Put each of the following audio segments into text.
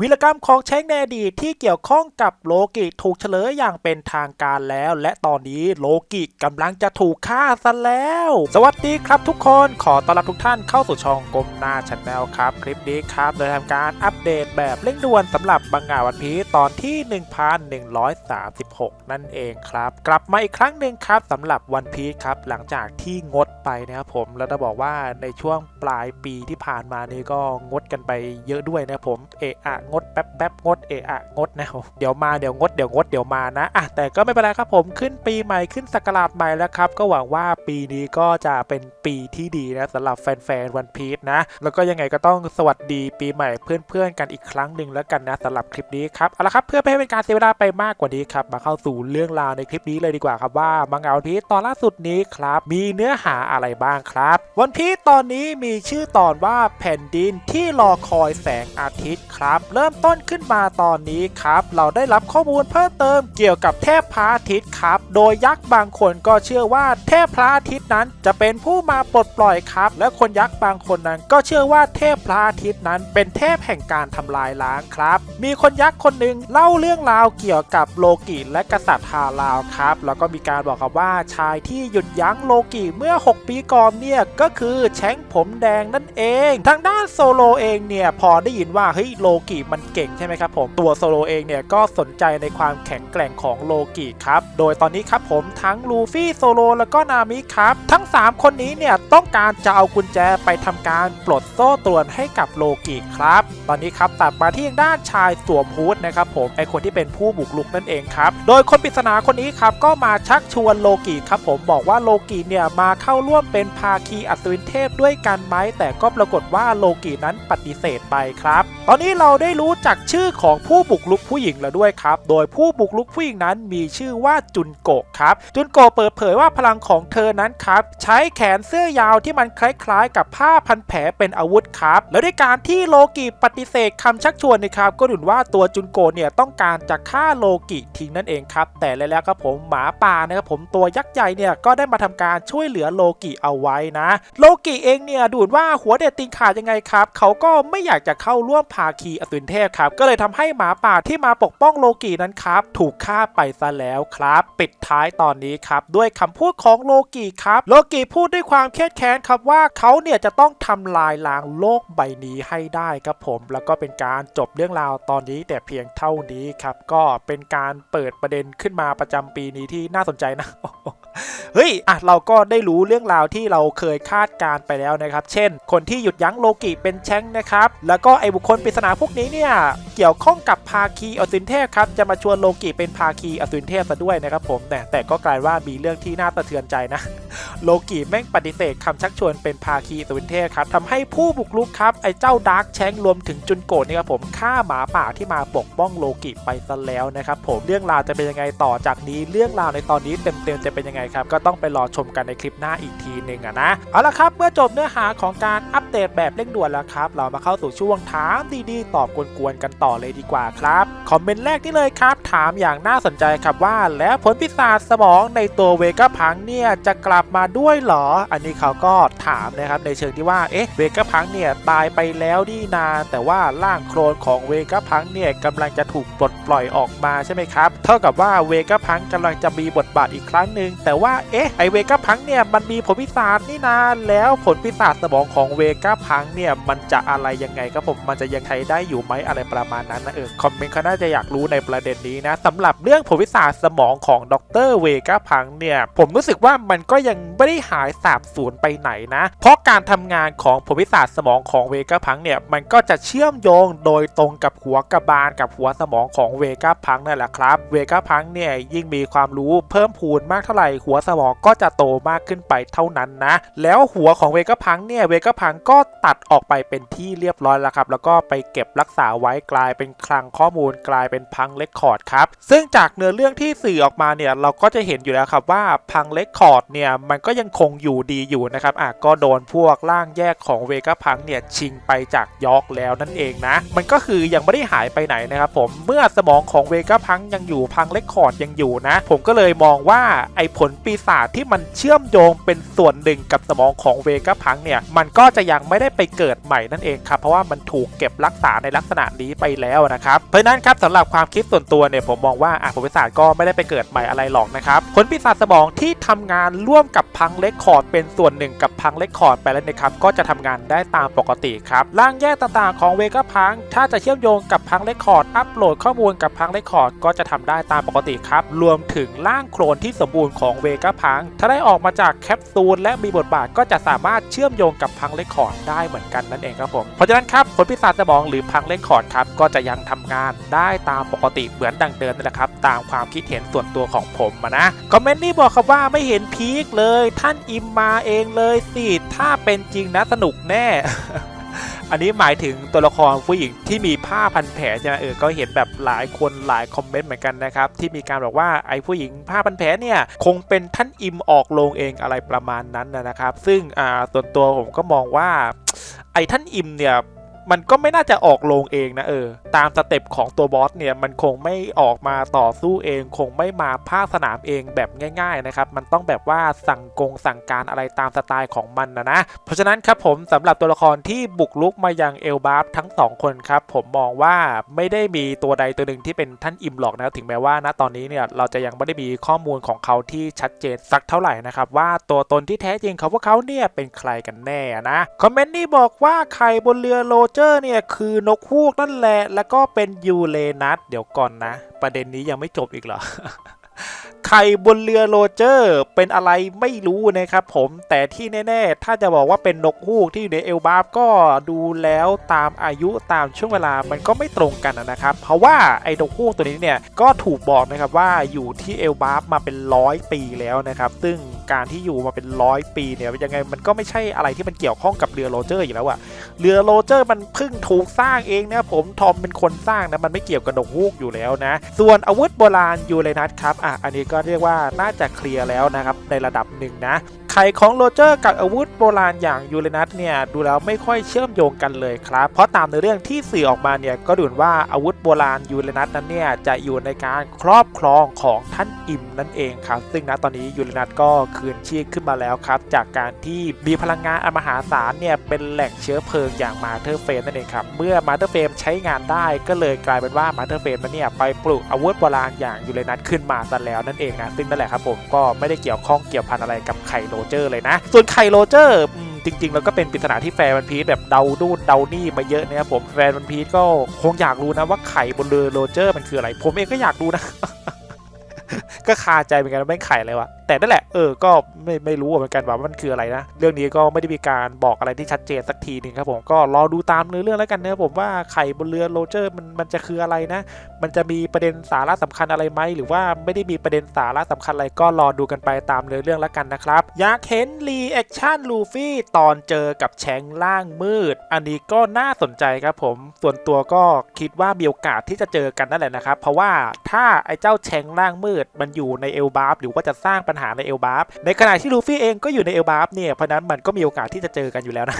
วิรกรรมของเช้งในอดีตที่เกี่ยวข้องกับโลกิถูกเฉลยอย่างเป็นทางการแล้ว และตอนนี้โลกิกำลังจะถูกฆ่าซะแล้ว สวัสดีครับทุกคนขอต้อนรับทุกท่านเข้าสู่ช่องกลมหน้าชันแนลครับ คลิปนี้ครับโดยทำการอัปเดตแบบเร่งด่วนสำหรับบังงาวันพีตอนที่ 1136 นั่นเองครับ กลับมาอีกครั้งหนึ่งครับสำหรับวันพีครับหลังจากที่งดไปนะครับผมแล้วจะบอกว่าในช่วงปลายปีที่ผ่านมานี่ก็งดกันไปเยอะด้วยนะครับผมเอะอะงดแป๊บแป๊บงดเอะอะงดนะเดี๋ยวมาเดี๋ยวงดเดี๋ยวงดเดี๋ยวมานะอะแต่ก็ไม่เป็นไรครับผมขึ้นปีใหม่ขึ้นสกราชใหม่แล้วครับ ก็หวังว่าปีนี้ก็จะเป็นปีที่ดีนะสำหรับแฟนๆวันพีชนะ แล้วก็ยังไงก็ต้องสวัสดีปีใหม่เพื่อนๆกันอีกครั้งหนึ่งแล้วกันนะสำหรับคลิปนี้ครับเอาละครับเพื่อไม่ให้เป็นการเสียเวลาไปมากกว่านี้ครับมาเข้าสู่เรื่องราวในคลิปนี้เลยดีกว่าครับว่ามังงะวันพีชตอนล่าสุดนี้ครับ มีเนื้อหาอะไรบ้างครับ วันพีชตอนนี้มีชื่อตอนว่าแผ่นดินที่รอคอยแสงอาทิตย์ครับเริ่มต้นขึ้นมาตอนนี้ครับ เราได้รับข้อมูลเพิ่มเติมเกี่ยวกับเทพพระอาทิตย์ครับ โดยยักษ์บางคนก็เชื่อว่าเทพพระอาทิตย์นั้นจะเป็นผู้มาปลดปล่อยครับ และคนยักษ์บางคนนั้นก็เชื่อว่าเทพพระอาทิตย์นั้น เป็นเทพแห่งการทำลายล้างครับ มีคนยักษ์คนหนึ่งเล่าเรื่องราวเกี่ยวกับโลกิและกษัตริย์ฮาลาวครับ แล้วก็มีการบอกครับว่าชายที่หยุดยั้งโลกิเมื่อ 6 ปีก่อนเนี่ยก็คือแชงผมแดงนั่นเอง ทางด้านโซโลเองเนี่ยพอได้ยินว่าเฮ้ยโลกิมันเก่งใช่ไหมครับผมตัวโซโลเองเนี่ยก็สนใจในความแข็งแกร่งของโลกิครับโดยตอนนี้ครับผมทั้งลูฟี่โซโลแล้วก็นามิครับทั้ง 3 คนนี้เนี่ยต้องการจะเอากุญแจไปทำการปลดโซ่ตรวนให้กับโลกิครับ ตอนนี้ครับตัดมาที่ทางด้านชายสวมฮูดนะครับผมไอคนที่เป็นผู้บุกลุกนั่นเองครับโดยคนปริศนาคนนี้ครับก็มาชักชวนโลกิครับผมบอกว่าโลกิเนี่ยมาเข้าร่วมเป็นภาคีอัศวินเทพด้วยกันไหมแต่ก็ปรากฏว่าโลกินั้นปฏิเสธไปครับ ตอนนี้เราได้รู้จักชื่อของผู้บุกลุกผู้หญิงแล้วด้วยครับ โดยผู้บุกลุกผู้หญิงนั้นมีชื่อว่าจุนโกะครับ จุนโกะเปิดเผยว่าพลังของเธอนั้นครับ ใช้แขนเสื้อยาวที่มันคล้ายๆ กับผ้าพันแผลเป็นอาวุธครับ แล้วด้วยการที่โลกิปฏิเสธคำชักชวนนะครับ ก็ดูว่าตัวจุนโกะเนี่ยต้องการจะฆ่าโลกิทิ้งนั่นเองครับ แต่แล้วครับผมหมาป่านะครับผมตัวยักษ์ใหญ่เนี่ยก็ได้มาทำการช่วยเหลือโลกิเอาไว้นะ โลกิเองเนี่ยดูดว่าหัวเด็ดติงขาดยังไงครับเขาก็ไม่อยากจะเข้าร่วมภาคีอสุรเทพครับ ก็เลยทำให้หมาป่าที่มาปกป้องโลกินั้นครับ ถูกฆ่าไปซะแล้วครับ ปิดท้ายตอนนี้ครับ ด้วยคำพูดของโลกิครับ โลกิพูดด้วยความเครียดแค้นครับว่าเขาเนี่ยจะต้องทำลายล้างโลกใบนี้ให้ได้ครับผม แล้วก็เป็นการจบเรื่องราวตอนนี้แต่เพียงเท่านี้ครับ ก็เป็นการเปิดประเด็นขึ้นมาประจำปีนี้ที่น่าสนใจนะ เฮ้ยอะเราก็ได้รู้เรื่องราวที่เราเคยคาดการ์ไปแล้วนะครับ เช่น คนที่หยุดยั้งโลกิเป็นแชงนะครับ แล้วก็ไอ้บุคคลปริศนาพวกนี้เนี่ย เกี่ยวข้องกับภาคีอสุนเทพครับ จะมาชวนโลกิเป็นภาคีอสุนเทพซะด้วยนะครับผมแต่แต่ก็กลายว่ามีเรื่องที่น่าสะเทือนใจนะ โลกิแม่งปฏิเสธคำชักชวนเป็นภาคีสวินเทพครับทำให้ผู้บุกรุกครับ ไอ้เจ้าดาร์กแชงรวมถึงจุนโกะเนี่ยครับผมฆ่าหมาป่าที่มาปกป้องโลกิไปซะแล้วนะครับผมเรื่องราวจะเป็นยังไงต่อจากนี้เรื่องราวในตอนนี้เต็มๆจะเป็นยังไงครับ ก็ต้องไปรอชมกันในคลิปหน้าอีกทีหนึ่งอะนะเอาละครับเมื่อจบเนื้อหาของการอัป เดตแบบเร่งด่วนแล้วครับ เรามาเข้าสู่ช่วงถามดีๆ ตอบกวนๆกันต่อเลยดีกว่าครับ คอมเมนต์แรกนี่เลยครับ ถามอย่างน่าสนใจครับว่า แล้วผลพิศาจสมองในตัวเวก้าพังเนี่ยจะกลับมาด้วยหรอ อันนี้เขาก็ถามนะครับในเชิงที่ว่า เอ๊ะ เวก้าพังเนี่ยตายไปแล้วนี่นา แต่ว่าร่างโครนของเวก้าพังเนี่ยกำลังจะถูกปลดปล่อยออกมาใช่ไหมครับ เท่ากับว่าเวก้าพังกำลังจะมีบทบาทอีกครั้งหนึ่งแต่ว่า เอ๊ะ ไอเวก้าพังเนี่ยมันมีผลพิศาจนี่นา แล้วผลพิศาจสมองของเวก้าพังเนี่ยมันจะอะไรยังไงครับผมมันจะยังใช้ได้อยู่ไหมอะไรประมาณนั้นนะเออคอมเมนต์เขาน่าจะอยากรู้ในประเด็นนี้นะสำหรับเรื่องผลพิศาสมองของดรเวก้าพังเนี่ยผมรู้สึกว่ามันก็ยังไม่ได้หายสาบสูญไปไหนนะ เพราะการทำงานของผลพิศาสมองของเวก้าพังเนี่ยมันก็จะเชื่อมโยงโดยตรงกับหัวกระบาลกับหัวสมองของเวก้าพังนั่นแหละครับเวก้าพังเนี่ยยิ่งมีความรู้เพิ่มพูนมากเท่าไหร่หัวสมองก็จะโตมากขึ้นไปเท่านั้นนะ แล้วหัวของเวก้าพังเนี่ยเวก้าพังก็็ตัดออกไปเป็นที่เรียบร้อยแล้วครับ แล้วก็ไปเก็บรักษาไว้กลายเป็นคลังข้อมูลกลายเป็นพังเลคคอร์ดครับ ซึ่งจากเนื้อเรื่องที่สื่อออกมาเนี่ย เราก็จะเห็นอยู่แล้วครับว่าพังเลคคอร์ดเนี่ย มันก็ยังคงอยู่ดีอยู่นะครับอะก็โดนพวกร่างแยกของเวก้าพังเนี่ย ชิงไปจากยอกแล้วนั่นเองนะ มันก็คือยังไม่ได้หายไปไหนนะครับผมเมื่อสมองของเวก้าพังยังอยู่พังเลคคอร์ดยังอยู่นะ ผมก็เลยมองว่าไอ้ผลปีศาจที่มันเชื่อมโยงเป็นส่วนหนึ่งกับสมองของเวก้าพังเนี่ยมันก็จะยังไม่ได้ไปเกิดใหม่นั่นเองครับเพราะว่ามันถูกเก็บรักษาในลักษณะนี้ไปแล้วนะครับเพราะนั้นครับสำหรับความคิดส่วนตัวเนี่ยผมมองว่าอะผลปีศาจก็ไม่ได้ไปเกิดใหม่อะไรหรอกนะครับผลปีศาจสมองที่ทำงานร่วมกับพังเลคคอร์ดเป็นส่วนหนึ่งกับพังเลคคอร์ดไปแล้วนะครับก็จะทำงานได้ตามปกติครับร่างแยกต่างๆของเวก้าพังถ้าจะเชื่อมโยงกับพังเลคคอร์ดอัปโหลดข้อมูลกับพังเลคคอร์ดก็จะทำได้ตามปกติครับรวมถึงร่างโคลนที่สมบูรณ์ของเวก้าพังถ้าได้ออกมาจากแคปซูลและมีบทบาทก็จะสามารถเชื่อมโยงกับพังเลคคอร์ดได้เหมือนกันนั่นเองครับผมเพราะฉะนั้นครับผลพิศาจสมองหรือพังเลคคอร์ดครับก็จะยังทำงานได้ตามปกติเหมือนดังเดิมนั่นแหละครับตามความคิดเห็นส่วนตัวของผมนะคอมเมนต์นี่บอกครับว่าไม่เห็นพีคเลย ท่านอิมมาเองเลยสิถ้าเป็นจริงนะสนุกแน่ อันนี้หมายถึงตัวละครผู้หญิงที่มีผ้าพันแผลใช่ไหมเออก็เห็นแบบหลายคนหลายคอมเมนต์เหมือนกันนะครับที่มีการบอกว่าไอ้ผู้หญิงผ้าพันแผลเนี่ยคงเป็นท่านอิมออกโรงเองอะไรประมาณนั้นนะนะครับ ซึ่งอ่าส่วนตัวผมก็มองว่าไอ้ท่านอิมเนี่ย มันก็ไม่น่าจะออกโรงเองนะเออ ตามสเต็ปของตัวบอสเนี่ยมันคงไม่ออกมาต่อสู้เอง คงไม่มาภาคสนามเองแบบง่ายๆนะครับ มันต้องแบบว่าสั่งกงสั่งการอะไรตามสไตล์ของมันนะนะ เพราะฉะนั้นครับผมสำหรับตัวละครที่บุกลุกมายังเอลบาฟทั้งสองคนครับ ผมมองว่าไม่ได้มีตัวใดตัวหนึ่งที่เป็นท่านอิมหรอกนะถึงแม้ว่าณตอนนี้เนี่ยเราจะยังไม่ได้มีข้อมูลของเขาที่ชัดเจนสักเท่าไหร่นะครับว่าตัวตนที่แท้จริงเขาว่าเขาเนี่ยเป็นใครกันแน่นะคอมเมนต์นี้บอกว่าไข่บนเรือโรเจอร์เนี่ย คือนกฮูกนั่นแหละ แล้วก็เป็นยูเลนัสเดี๋ยวก่อนนะ ประเด็นนี้ยังไม่จบอีกเหรอไข่บนเรือโรเจอร์ เป็นอะไรไม่รู้นะครับผมแต่ที่แน่ ๆ ถ้าจะบอกว่าเป็นนกฮูกที่อยู่ในเอลบาฟก็ดูแล้วตามอายุตามช่วงเวลามันก็ไม่ตรงกันนะครับ เพราะว่าไอ้นกฮูกตัวนี้เนี่ยก็ถูกบอกนะครับว่าอยู่ที่เอลบาฟมาเป็นร้อยปีแล้วนะครับ ซึ่งการที่อยู่มาเป็นร้อยปีเนี่ยยังไงมันก็ไม่ใช่อะไรที่มันเกี่ยวข้องกับเรือโรเจอร์อยู่แล้วอะ เรือโรเจอร์มันเพิ่งถูกสร้างเองนะผมทอมเป็นคนสร้างนะมันไม่เกี่ยวกับนกฮูกอยู่แล้วนะ ส่วนอาวุธโบราณยูเรนัสครับอะอันนี้ก็เรียกว่าน่าจะเคลียร์แล้วนะครับในระดับหนึ่งนะ ไขของโรเจอร์กับอาวุธโบราณอย่างยูเรนัสเนี่ยดูแล้วไม่ค่อยเชื่อมโยงกันเลยครับ เพราะตามในเรื่องที่สื่อออกมาเนี่ยก็ดูนว่าอาวุธโบราณยูเรนัสนั้นเนี่ยจะอยู่ในการครอบครองของท่านอิมนั่นเองครับ ซึ่งณตอนนี้ยูเรนัสก็คืนชีพขึ้นมาแล้วครับ จากการที่มีพลังงานอมหาศาลเนี่ยเป็นแหล่งเชื้อเพลิงอย่างมาเธอร์เฟมนั่นเองครับเมื่อมาเธอร์เฟมใช้งานได้ก็เลยกลายเป็นว่ามาเธอร์เฟมนั้นเนี่ยไปปลูกอาวุธโบราณอย่างยูเรนัสขึ้นมาซะแล้วนั่นเองนะซึ่งนั่นแหละครับผมก็ไม่ได้เกี่ยวข้องเกี่ยวพันอะไรกับไขโรเจอร์เลยนะ ส่วนไข่โรเจอร์จริง ๆ แล้วก็เป็นปริศนาที่แฟนวันพีชแบบเดาดูนเดานี่มาเยอะนะครับผมแฟนวันพีชก็คงอยากรู้นะว่าไข่บนเรือโรเจอร์มันคืออะไร ผมเองก็อยากรู้นะ ก็คาใจเหมือนกันว่าไม่ไข่เลยวะแต่นั่นแหละเออก็ไม่ไม่รู้เหมือนกันว่ามันคืออะไรนะ เรื่องนี้ก็ไม่ได้มีการบอกอะไรที่ชัดเจนสักทีหนึ่งครับผมก็รอดูตามเนื้อเรื่องแล้วกันนะครับผมว่าไข่บนเรือโรเจอร์มันมันจะคืออะไรนะ มันจะมีประเด็นสาระสำคัญอะไรไหมหรือว่าไม่ได้มีประเด็นสาระสำคัญอะไรก็รอดูกันไปตามเนื้อเรื่องแล้วกันนะครับอยากเห็นรีแอคชั่นลูฟี่ตอนเจอกับแชงล่างมืด อันนี้ก็น่าสนใจครับผม ส่วนตัวก็คิดว่ามีโอกาสที่จะเจอกันนั่นแหละนะครับ เพราะว่าถ้าไอ้เจ้าแชงล่างมืดมันอยู่ในเอลบาฟหรือว่าจะสร้างปัญหาในเอลบาฟในขณะที่ลูฟี่เองก็อยู่ในเอลบาฟเนี่ยเพราะนั้นมันก็มีโอกาสที่จะเจอกันอยู่แล้วนะ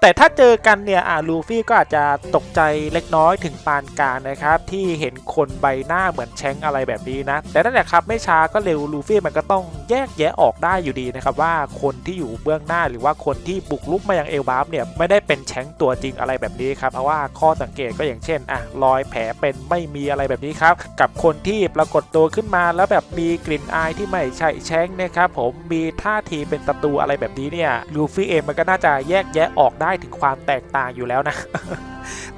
แต่ถ้าเจอกันเนี่ยอ่าลูฟี่ก็อาจจะตกใจเล็กน้อยถึงปานกลางนะครับ ที่เห็นคนใบหน้าเหมือนแชงอะไรแบบนี้นะ แต่นั่นแหละครับไม่ช้าก็เร็วลูฟี่มันก็ต้องแยกแยะออกได้อยู่ดีนะครับว่าคนที่อยู่เบื้องหน้าหรือว่าคนที่บุกลุกมายังเอลบาฟเนี่ยไม่ได้เป็นแชงตัวจริงอะไรแบบนี้ครับเพราะว่าข้อสังเกตก็อย่างเช่นอะรอยแผลเป็นไม่มีอะไรแบบนี้ครับกับคนที่ปรากฏตัวขึ้นมาแล้วแบบมีกลิ่นอายที่ไม่ใช่แชงนะครับผมมีท่าทีเป็นศัตรูอะไรแบบนี้เนี่ยลูฟี่เองมันก็น่าจะแยกแยะออกได้ได้ถึงความแตกต่างอยู่แล้วนะ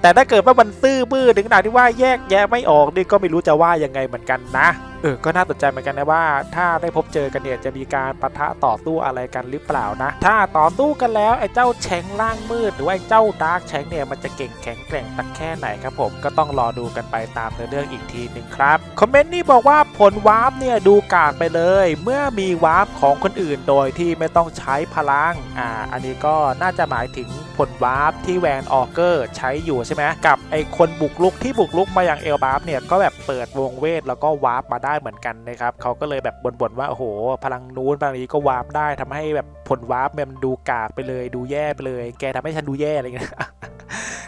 แต่ถ้าเกิดว่ามันซื่อบื้อถึงขนาดที่ว่าแยกแยะไม่ออกนี่ก็ไม่รู้จะว่ายังไงเหมือนกันนะ ออก็น่าสนใจเหมือนกันนะว่า ถ้าได้พบเจอกันเนี่ยจะมีการปะทะต่อสู้อะไรกันหรือเปล่านะ ถ้าต่อสู้กันแล้วไอ้เจ้าแชงล่างมืด หรือว่าไอ้เจ้าดาร์กแชงเนี่ยมันจะเก่งแข็งแกร่งสักแค่ไหนครับผมก็ต้องรอดูกันไปตามเนื้อเรื่องอีกทีหนึ่งครับคอมเมนต์นี่บอกว่าผลวาร์ปเนี่ยดูกากไปเลย เมื่อมีวาร์ปของคนอื่นโดยที่ไม่ต้องใช้พลังอ่าอันนี้ก็น่าจะหมายถึงผลวาร์ปที่แวนออเกอร์ใช้อยู่ใช่ไหมกับไอ้คนบุกลุกที่บุกลุกมาอย่างเอลบาร์ปเนี่ยก็แบบเปิดวงเวทแล้วก็วาร์ปมาได้เหมือนกันนะครับเขาก็เลยแบบบ่นๆว่าโอ้โห พลังนู้นพลังนี้ก็วาร์ปได้ทำให้แบบผลวาร์ปมันดูกากไปเลย ดูแย่ไปเลย แกทำให้ฉันดูแย่อะไรเงี้ย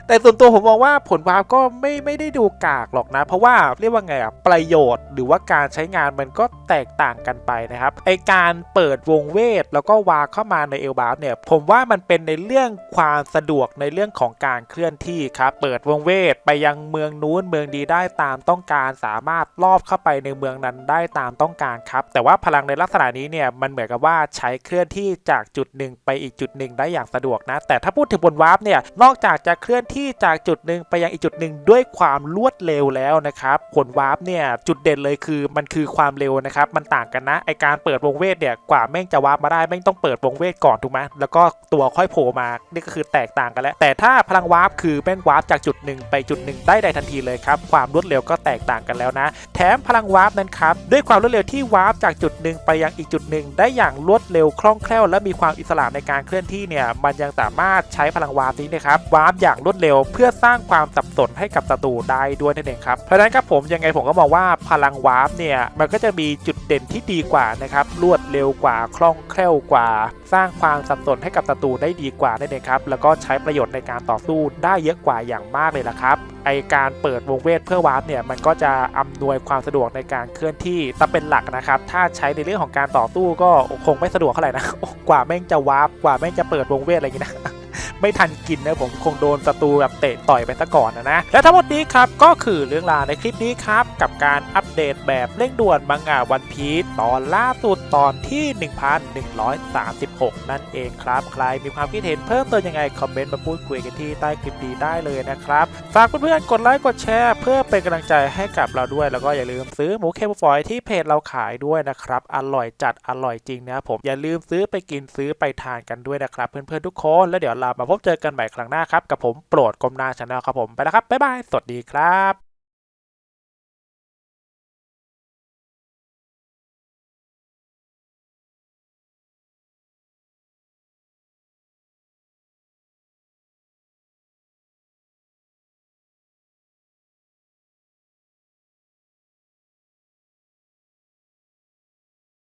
แต่ส่วนตัวผมมองว่าผลวาร์ปก็ไม่ไม่ได้ดูกากหรอกนะ เพราะว่าเรียกว่าไงอะประโยชน์ หรือว่าการใช้งานมันก็แตกต่างกันไปนะครับไอการเปิดวงเวท แล้วก็วาร์ปเข้ามาในเอลบาร์เนี่ยผมว่ามันเป็นในเรื่องความสะดวกในเรื่องของการเคลื่อนที่ครับเปิดวงเวทไปยังเมืองนู้นเมืองดีได้ตามต้องการสามารถลอบเข้าไปในเมืองนั้นได้ตามต้องการครับแต่ว่าพลังในลักษณะนี้เนี่ยมันเหมือนกับว่าใช้เคลื่อนที่จากจุดหนึ่งไปอีกจุดหนึ่งได้อย่างสะดวกนะ แต่ถ้าพูดถึงบนวาร์ปเนี่ยนอกจากจะเคลื่อนที่ที่จากจุดหนึ่งไปยังอีกจุดหนึ่งด้วยความรวดเร็วแล้วนะครับผลวาร์ปเนี่ยจุดเด่นเลยคือมันคือความเร็วนะครับมันต่างกันนะไอการเปิดวงเวทเนี่ยกว่าแม่งจะวาร์ปมาได้แม่งต้องเปิดวงเวทก่อนถูกไหมแล้วก็ตัวค่อยโผล่มานี่ก็คือแตกต่างกันแล้ว แต่ถ้าพลังวาร์ปคือแม่งวาร์ปจากจุดหนึ่งไปจุดหนึ่งได้ในทันทีเลยครับความรวดเร็วก็แตกต่างกันแล้วนะ แถมพลังวาร์ปนั้นครับด้วยความรวดเร็วที่วาร์ปจากจุดหนึ่งไปยังอีกจุดหนึ่งได้อย่างรวดเร็วคล่องแคล่วและมีความอิสระในการเคลื่อนที่เนี่ยมันยังสามารถใช้พลังวาร์ปนี้นะครับวาร์ปอย่างรวดเร็วเพื่อสร้างความสับสนให้กับศัตรูได้ด้วยนั่นเองครับเพราะฉะนั้นครับผมยังไงผมก็มองว่าพลังวาร์ปเนี่ยมันก็จะมีจุดเด่นที่ดีกว่านะครับรวดเร็วกว่าคล่องแคล่วกว่า สร้างความสับสนให้กับศัตรูได้ดีกว่านั่นเองครับแล้วก็ใช้ประโยชน์ในการต่อสู้ได้เยอะกว่าอย่างมากเลยละครับไอการเปิดวงเวทเพื่อวาร์ปเนี่ยมันก็จะอำนวยความสะดวกในการเคลื่อนที่ถ้าเป็นหลักนะครับถ้าใช้ในเรื่องของการต่อสู้ก็คงไม่สะดวกเท่าไหร่นะกว่าแม่งจะวาร์ปกว่าแม่งจะเปิดวงเวทอะไรอย่างนี้นะ ไม่ทันกินนะผมคงโดนศัตรูแบบเตะต่อยไปซะก่อนนะนะและทั้งหมดนี้ครับก็คือเรื่องราวในคลิปนี้ครับกับการอัปเดตแบบเร่งด่วนมังงะวันพีซตอนล่าสุดตอนที่ 6 นั่นเองครับ ใครมีความคิดเห็นเพิ่มเติมยังไง คอมเมนต์มาพูดคุยกันที่ใต้คลิปนี้ได้เลยนะครับ ฝากเพื่อนๆกดไลค์กดแชร์ เพื่อเป็นกำลังใจให้กับเราด้วย แล้วก็อย่าลืมซื้อหมูเคมฟอยที่เพจเราขายด้วยนะครับ อร่อยจัดอร่อยจริงนะครับผมอย่าลืมซื้อไปกินซื้อไปทานกันด้วยนะครับ เพื่อนๆทุกคนแล้วเดี๋ยวเรามาพบเจอกันใหม่ครั้งหน้าครับกับผมโปรดกลมนาชาแนลครับผมไปแล้วครับบ๊ายบายสวัสดีครับ